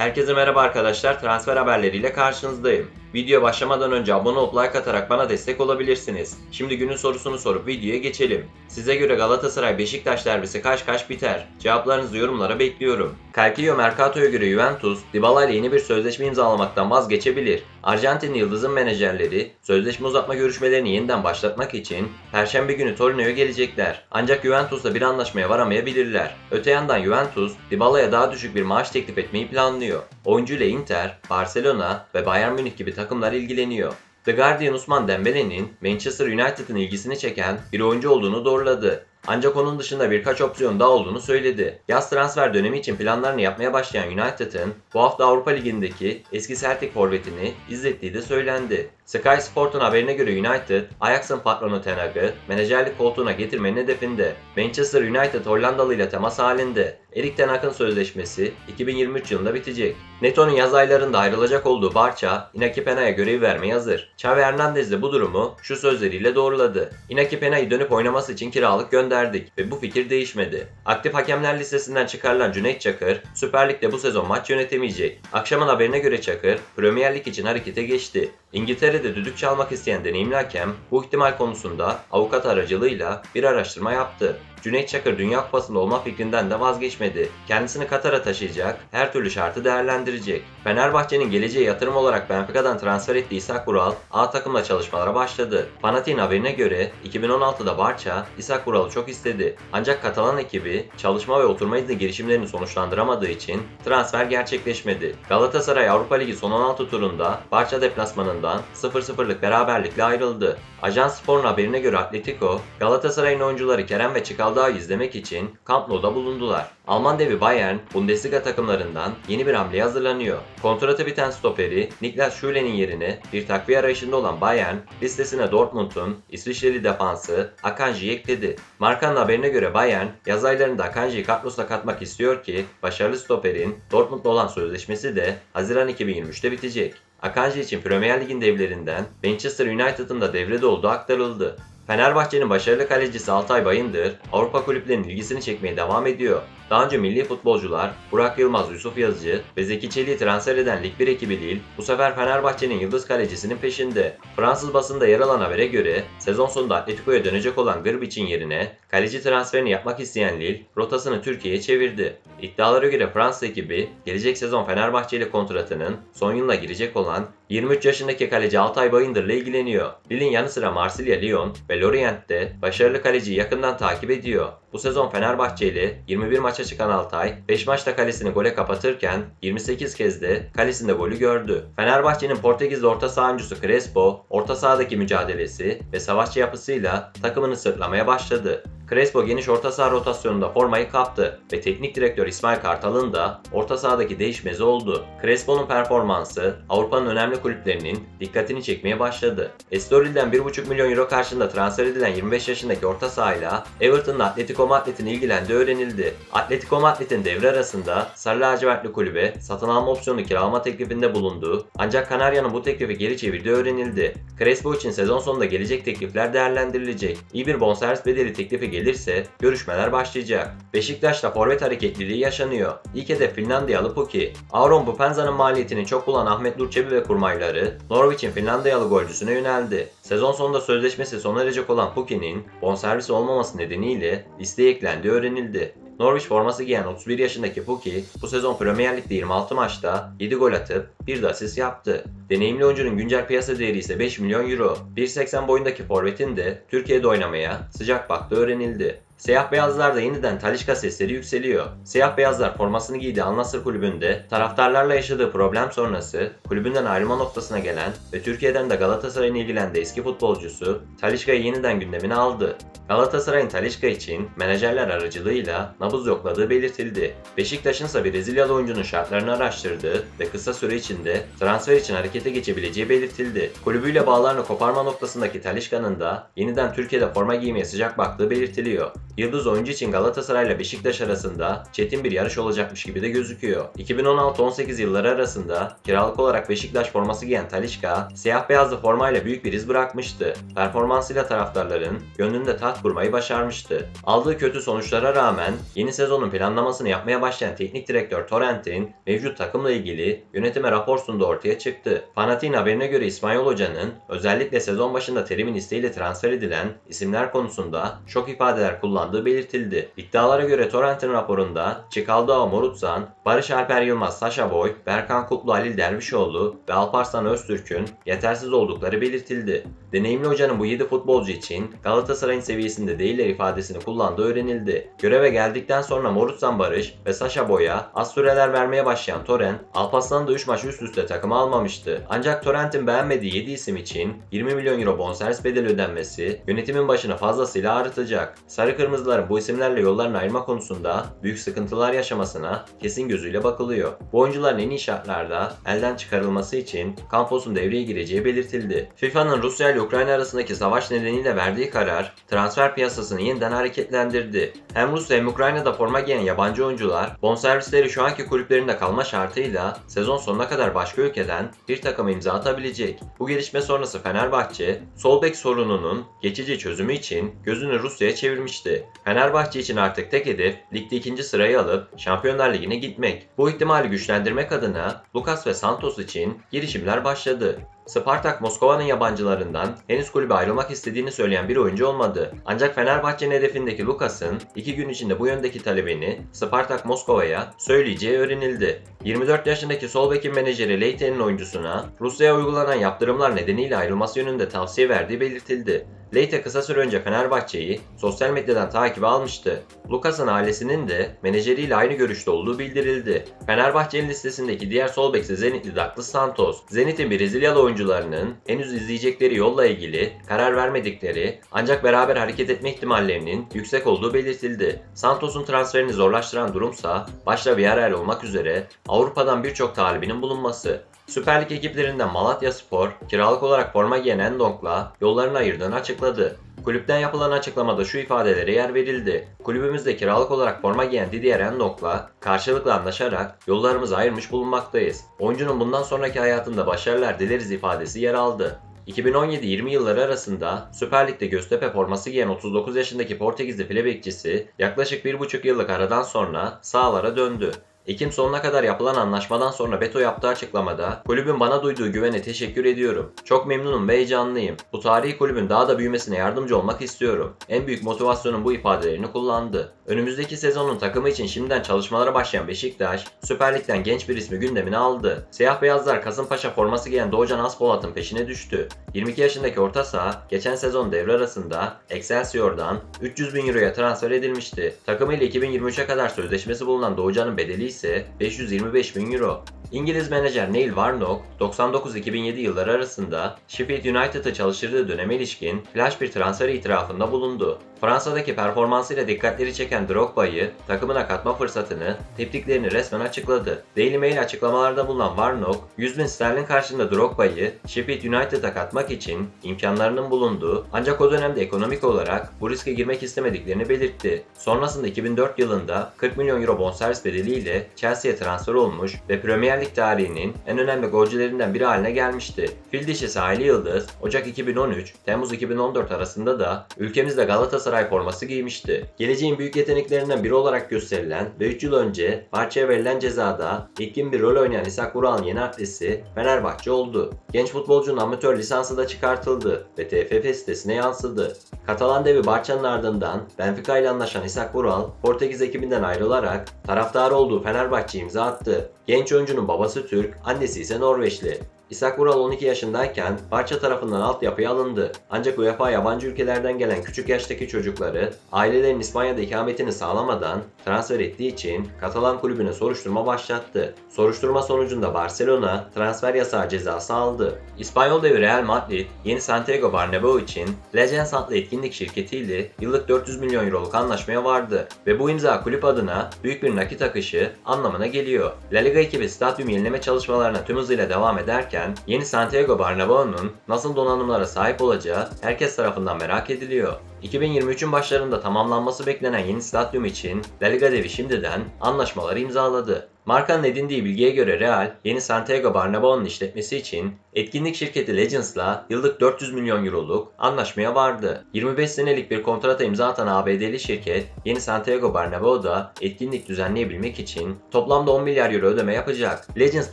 Herkese merhaba arkadaşlar. Transfer haberleriyle karşınızdayım. Video başlamadan önce abone olup like atarak bana destek olabilirsiniz. Şimdi günün sorusunu sorup videoya geçelim. Size göre Galatasaray Beşiktaş derbisi kaç kaç biter? Cevaplarınızı yorumlara bekliyorum. Calcio Mercato'ya göre Juventus, Dybala ile yeni bir sözleşme imzalamaktan vazgeçebilir. Arjantinli Yıldız'ın menajerleri sözleşme uzatma görüşmelerini yeniden başlatmak için Perşembe günü Torino'ya gelecekler. Ancak Juventus'la bir anlaşmaya varamayabilirler. Öte yandan Juventus, Dybala'ya daha düşük bir maaş teklif etmeyi planlıyor. Oyuncu ile Inter, Barcelona ve Bayern Münih gibi takımlar ilgileniyor. The Guardian Usman Dembele'nin Manchester United'ın ilgisini çeken bir oyuncu olduğunu doğruladı. Ancak onun dışında birkaç opsiyon daha olduğunu söyledi. Yaz transfer dönemi için planlarını yapmaya başlayan United'ın bu hafta Avrupa Ligi'ndeki eski Celtic forvetini izlettiği de söylendi. Sky Sport'un haberine göre United, Ajax'ın patronu Ten Hag'ı menajerlik koltuğuna getirmenin hedefinde. Manchester United Hollandalı ile temas halinde. Erik Ten Hag'ın sözleşmesi 2023 yılında bitecek. Neto'nun yaz aylarında ayrılacak olduğu Barça, Inaki Pena'ya görev vermeye hazır. Xavi Hernandez de bu durumu şu sözleriyle doğruladı. Inaki Pena'yı dönüp oynaması için kiralık gönderdik ve bu fikir değişmedi. Aktif hakemler listesinden çıkarılan Cüneyt Çakır, Süper Lig'de bu sezon maç yönetemeyecek. Akşamın haberine göre Çakır, Premier Lig için harekete geçti. İngiltere'de düdük çalmak isteyen deneyimli hakem bu ihtimal konusunda avukat aracılığıyla bir araştırma yaptı. Cüneyt Çakır Dünya Kupası'nda olma fikrinden de vazgeçmedi. Kendisini Katar'a taşıyacak, her türlü şartı değerlendirecek. Fenerbahçe'nin geleceğe yatırım olarak Benfica'dan transfer ettiği İshak Ural, A takımla çalışmalara başladı. Fanatik'in haberine göre 2016'da Barça, İshak Ural'ı çok istedi. Ancak Katalan ekibi çalışma ve oturma izni girişimlerini sonuçlandıramadığı için transfer gerçekleşmedi. Galatasaray Avrupa Ligi son 16 turunda Barça deplasmanından 0-0'lık beraberlikle ayrıldı. Ajans Spor'un haberine göre Atletico, Galatasaray'ın oyuncuları Kerem ve Çikaldağ'ı izlemek için Camp Nou'da bulundular. Alman devi Bayern, Bundesliga takımlarından yeni bir hamleye hazırlanıyor. Kontratı biten stoperi Niklas Schule'nin yerine bir takviye arayışında olan Bayern, listesine Dortmund'un İsviçreli defansı Akanji'yi ekledi. Markanın haberine göre Bayern, yaz aylarında Akanji'yi kadrosuna katmak istiyor ki, başarılı stoperin Dortmund'la olan sözleşmesi de Haziran 2023'te bitecek. Akanji için Premier Lig'in devlerinden Manchester United'ın da devrede olduğu aktarıldı. Fenerbahçe'nin başarılı kalecisi Altay Bayındır, Avrupa kulüplerinin ilgisini çekmeye devam ediyor. Daha önce milli futbolcular Burak Yılmaz, Yusuf Yazıcı ve Zeki Çelik'i transfer eden Lig 1 ekibi değil, bu sefer Fenerbahçe'nin yıldız kalecisinin peşinde. Fransız basında yer alan habere göre sezon sonunda Atletico'ya dönecek olan Grbic'in yerine kaleci transferini yapmak isteyen Lille rotasını Türkiye'ye çevirdi. İddialara göre Fransa ekibi gelecek sezon Fenerbahçe ile kontratının son yılına girecek olan 23 yaşındaki kaleci Altay Bayındır ile ilgileniyor. Lille'in yanı sıra Marsilya, Lyon ve Lorient de başarılı kaleciyi yakından takip ediyor. Bu sezon Fenerbahçe ile 21 maça çıkan Altay, 5 maçta kalesini gole kapatırken 28 kez de kalesinde golü gördü. Fenerbahçe'nin Portekizli orta saha oyuncusu Crespo, orta sahadaki mücadelesi ve savaşçı yapısıyla takımını sırtlamaya başladı. Crespo geniş orta saha rotasyonunda formayı kaptı ve teknik direktör İsmail Kartal'ın da orta sahadaki değişmezi oldu. Crespo'nun performansı Avrupa'nın önemli kulüplerinin dikkatini çekmeye başladı. Estori'den 1,5 milyon euro karşılığında transfer edilen 25 yaşındaki orta sahayla Everton'la Atletico Madrid'in ilgilendiği öğrenildi. Atletico Madrid'in devre arasında Sarı Lacivertli kulübe satın alma opsiyonu kiralama teklifinde bulunduğu ancak Kanarya'nın bu teklifi geri çevirdiği öğrenildi. Crespo için sezon sonunda gelecek teklifler değerlendirilecek. İyi bir bonservis bedeli teklifi gelirse görüşmeler başlayacak. Beşiktaş'ta forvet hareketliliği yaşanıyor. İlk hedef Finlandiyalı Puki. Auron Bupenza'nın maliyetini çok bulan Ahmet Nurçebi ve kurmayları Norwich'in Finlandiyalı golcüsüne yöneldi. Sezon sonunda sözleşmesi sona erecek olan Puki'nin bonservisi olmaması nedeniyle listeye eklendiği öğrenildi. Norwich forması giyen 31 yaşındaki Puki bu sezon Premier Lig'de 26 maçta 7 gol atıp bir de asist yaptı. Deneyimli oyuncunun güncel piyasa değeri ise 5 milyon euro. 1.80 boyundaki forvetin de Türkiye'de oynamaya sıcak baktığı öğrenildi. Siyah beyazlarda yeniden Talişka sesleri yükseliyor. Siyah beyazlar formasını giydiği Al Nassr kulübünde taraftarlarla yaşadığı problem sonrası kulübünden ayrılma noktasına gelen ve Türkiye'den de Galatasaray'ın ilgilendiği eski futbolcusu Talişka'yı yeniden gündemine aldı. Galatasaray'ın Talişka için menajerler aracılığıyla nabız yokladığı belirtildi. Beşiktaş'ın ise Brezilyalı oyuncunun şartlarını araştırdığı ve kısa süre içinde transfer için harekete geçebileceği belirtildi. Kulübüyle bağlarını koparma noktasındaki Talişka'nın da yeniden Türkiye'de forma giymeye sıcak baktığı belirtiliyor. Yıldız oyuncu için Galatasaray ile Beşiktaş arasında çetin bir yarış olacakmış gibi de gözüküyor. 2016-18 yılları arasında kiralık olarak Beşiktaş forması giyen Talisca, siyah beyazlı formayla büyük bir iz bırakmıştı. Performansıyla taraftarların gönlünde taht kurmayı başarmıştı. Aldığı kötü sonuçlara rağmen yeni sezonun planlamasını yapmaya başlayan teknik direktör Torrent'in mevcut takımla ilgili yönetime rapor sunduğu ortaya çıktı. Fanatik'in haberine göre İsmail Hoca'nın özellikle sezon başında terimin isteğiyle transfer edilen isimler konusunda şok ifadeler kullandığı belirtildi. İddialara göre Torrent'in raporunda Çikaldao Morutzan, Barış Alper Yılmaz Saşa Boy, Berkan Kutlu Halil Dervişoğlu ve Alparslan Öztürk'ün yetersiz oldukları belirtildi. Deneyimli hocanın bu 7 futbolcu için Galatasaray'ın seviyesinde değiller ifadesini kullandığı öğrenildi. Göreve geldikten sonra Morutzan Barış ve Saşa Boy'a az süreler vermeye başlayan Torrent, Alparslan da 3 maç üst üste takıma almamıştı. Ancak Torrent'in beğenmediği 7 isim için 20 milyon euro bonservis bedeli ödenmesi yönetimin başını fazlasıyla ağrıtacak. Sarı Kırmızıların bu isimlerle yollarını ayırma konusunda büyük sıkıntılar yaşamasına kesin gözüyle bakılıyor. Bu oyuncuların en iyi şartlarda elden çıkarılması için Campos'un devreye gireceği belirtildi. FIFA'nın Rusya ile Ukrayna arasındaki savaş nedeniyle verdiği karar transfer piyasasını yeniden hareketlendirdi. Hem Rusya hem Ukrayna'da forma giyen yabancı oyuncular bonservisleri şu anki kulüplerinde kalma şartıyla sezon sonuna kadar başka ülkeden bir takıma imza atabilecek. Bu gelişme sonrası Fenerbahçe, sol bek sorununun geçici çözümü için gözünü Rusya'ya çevirmişti. Fenerbahçe için artık tek hedef ligde ikinci sırayı alıp Şampiyonlar Ligi'ne gitmek. Bu ihtimali güçlendirmek adına Lucas ve Santos için girişimler başladı. Spartak Moskova'nın yabancılarından henüz kulübe ayrılmak istediğini söyleyen bir oyuncu olmadı. Ancak Fenerbahçe'nin hedefindeki Lucas'ın iki gün içinde bu yöndeki talebini Spartak Moskova'ya söyleyeceği öğrenildi. 24 yaşındaki sol bekin menajeri Leyte'nin oyuncusuna Rusya'ya uygulanan yaptırımlar nedeniyle ayrılması yönünde tavsiye verdiği belirtildi. Leite kısa süre önce Fenerbahçe'yi sosyal medyadan takibe almıştı. Lucas'ın ailesinin de menajeriyle aynı görüşte olduğu bildirildi. Fenerbahçe'nin listesindeki diğer sol bekse Zenitli Douglas Santos. Zenit'in Brezilyalı oyuncularının henüz izleyecekleri yolla ilgili karar vermedikleri ancak beraber hareket etme ihtimallerinin yüksek olduğu belirtildi. Santos'un transferini zorlaştıran durumsa başta Villarreal olmak üzere Avrupa'dan birçok talibinin bulunması. Süper Lig ekiplerinden Malatya Spor, kiralık olarak forma giyen Endong'la yollarını ayırdığını açıkladı. Kulüpten yapılan açıklamada şu ifadelere yer verildi. Kulübümüzde kiralık olarak forma giyen Didier Endong'la karşılıklı anlaşarak yollarımızı ayırmış bulunmaktayız. Oyuncunun bundan sonraki hayatında başarılar dileriz ifadesi yer aldı. 2017-20 yılları arasında Süper Lig'de Göztepe forması giyen 39 yaşındaki Portekizli file bekçisi yaklaşık 1,5 yıllık aradan sonra sahalara döndü. Ekim sonuna kadar yapılan anlaşmadan sonra Beto yaptığı açıklamada kulübün bana duyduğu güvene teşekkür ediyorum. Çok memnunum ve heyecanlıyım. Bu tarihi kulübün daha da büyümesine yardımcı olmak istiyorum. En büyük motivasyonun bu ifadelerini kullandı. Önümüzdeki sezonun takımı için şimdiden çalışmalara başlayan Beşiktaş, Süper Lig'den genç bir ismi gündemine aldı. Siyah beyazlar Kasımpaşa forması giyen Doğucan Aspolat'ın peşine düştü. 22 yaşındaki orta saha geçen sezon devre arasında Excelsior'dan 300 bin euroya transfer edilmişti. Takımıyla 2023'e kadar sözleşmesi bulunan Doğucan'ın bedeli ise 525 bin euro. İngiliz menajer Neil Warnock 99-2007 yılları arasında Sheffield United'ı çalıştırdığı döneme ilişkin flash bir transfer itirafında bulundu. Fransa'daki performansıyla dikkatleri çeken Drogba'yı takımına katma fırsatını, tepkiklerini resmen açıkladı. Daily Mail açıklamalarda bulunan Warnock, 100 bin sterlin karşılığında Drogba'yı Sheffield United'a katmak için imkanlarının bulunduğu ancak o dönemde ekonomik olarak bu riske girmek istemediklerini belirtti. Sonrasında 2004 yılında 40 milyon euro bonservis bedeliyle Chelsea'ye transfer olmuş ve Premier Lig tarihinin en önemli golcülerinden biri haline gelmişti. Fil dişisi Ayli Yıldız, Ocak 2013, Temmuz 2014 arasında da ülkemizde Galatasaray forması giymişti. Geleceğin büyük yeteneklerinden biri olarak gösterilen ve 3 yıl önce Barça'ya verilen cezada etkin bir rol oynayan İshak Vural'ın yeni adresi Fenerbahçe oldu. Genç futbolcunun amatör lisansı da çıkartıldı ve TFF sitesine yansıdı. Katalan devi Barça'nın ardından Benfica ile anlaşan İshak Vural, Portekiz ekibinden ayrılarak taraftarı olduğu Fenerbahçe imza attı. Genç oyuncunun babası Türk, annesi ise Norveçli. İshak Vural 12 yaşındayken Barça tarafından altyapıya alındı. Ancak UEFA yabancı ülkelerden gelen küçük yaştaki çocukları ailelerin İspanya'da ikametini sağlamadan transfer ettiği için Katalan kulübüne soruşturma başlattı. Soruşturma sonucunda Barcelona transfer yasağı cezası aldı. İspanyol devi Real Madrid yeni Santiago Bernabeu için Legends adlı etkinlik şirketiyle yıllık 400 milyon euroluk anlaşmaya vardı ve bu imza kulüp adına büyük bir nakit akışı anlamına geliyor. La Liga ekibi stadyum yenileme çalışmalarına tüm hızıyla devam ederken yapılırken yeni Santiago Bernabéu'nun nasıl donanımlara sahip olacağı herkes tarafından merak ediliyor. 2023'ün başlarında tamamlanması beklenen yeni stadyum için La şimdiden anlaşmaları imzaladı. Markanın edindiği bilgiye göre Real, yeni Santiago Bernabéu'nun işletmesi için etkinlik şirketi Legends'la yıllık 400 milyon euroluk anlaşmaya vardı. 25 senelik bir kontrata imza atan ABD'li şirket, yeni Santiago Bernabéu'da etkinlik düzenleyebilmek için toplamda 10 milyar euro ödeme yapacak. Legends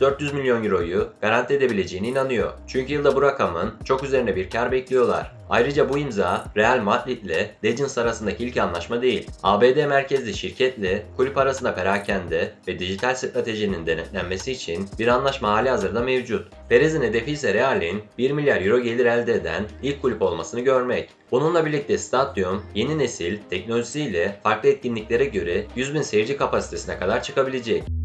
400 milyon euroyu garanti edebileceğine inanıyor. Çünkü yılda bu rakamın çok üzerine bir kar bekliyorlar. Ayrıca bu imza Real Madrid ile Legends arasındaki ilk anlaşma değil. ABD merkezli şirketle kulüp arasında perakende ve dijital stratejinin denetlenmesi için bir anlaşma hali hazırda mevcut. Perez'in hedefi ise Real'in 1 milyar euro gelir elde eden ilk kulüp olmasını görmek. Bununla birlikte stadyum yeni nesil teknolojisiyle farklı etkinliklere göre 100 bin seyirci kapasitesine kadar çıkabilecek.